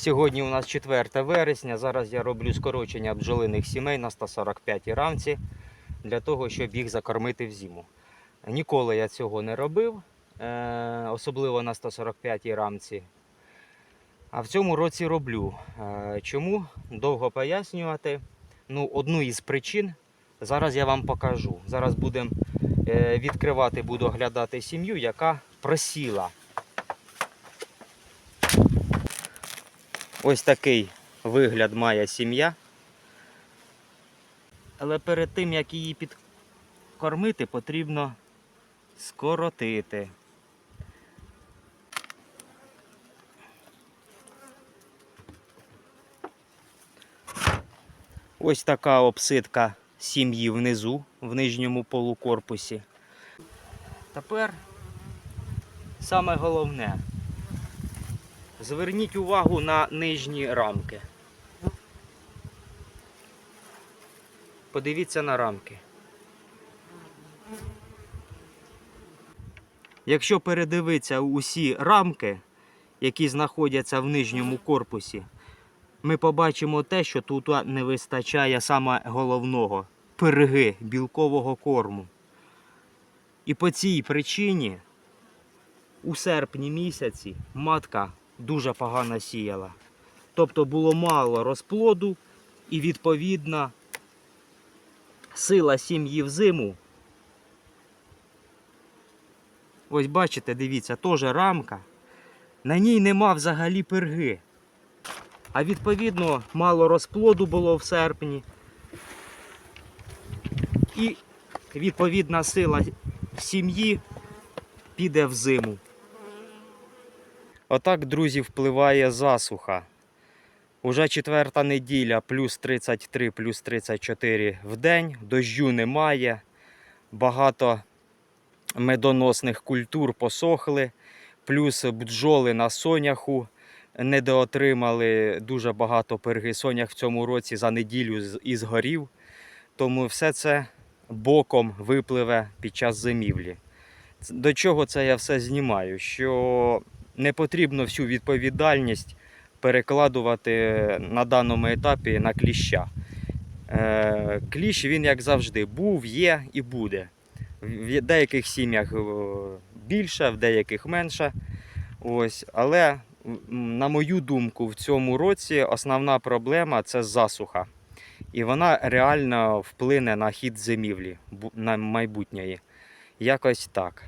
Сьогодні у нас 4 вересня. Зараз я роблю скорочення бджолиних сімей на 145 рамці для того, щоб їх закормити в зиму. Ніколи я цього не робив, е, особливо на 145 рамці. А в цьому році роблю. Е, Чому? Довго пояснювати. Ну, одну із причин зараз я вам покажу. Зараз будемо е, відкривати, буду оглядати сім'ю, яка просіла. Ось такий вигляд має сім'я. Але перед тим, як її підкормити, потрібно скоротити. Ось така обсидка сім'ї внизу, в нижньому полукорпусі. Тепер саме головне. Зверніть увагу на нижні рамки. Подивіться на рамки. Якщо передивитися усі рамки, які знаходяться в нижньому корпусі, ми побачимо те, що тут не вистачає саме головного перги білкового корму. І по цій причині у серпні місяці матка дуже погано сіяла. Тобто було мало розплоду і відповідно сила сім'ї в зиму. Ось бачите, дивіться, теж рамка. На ній нема взагалі перги. А відповідно мало розплоду було в серпні. І відповідна сила сім'ї піде в зиму. Отак, друзі, впливає засуха. Уже четверта неділя, плюс 33, плюс 34 в день. Дощу немає. Багато медоносних культур посохли. Плюс бджоли на соняху недоотримали дуже багато перги. Сонях в цьому році за неділю і згорів. Тому все це боком випливе під час зимівлі. До чого це я все знімаю? Що не потрібно всю відповідальність перекладувати на даному етапі на кліща. Е, Кліщ він, як завжди, був, є і буде. В деяких сім'ях більше, в деяких менше. Ось. Але, на мою думку, в цьому році основна проблема це засуха. І вона реально вплине на хід зимівлі на майбутнє. Якось так.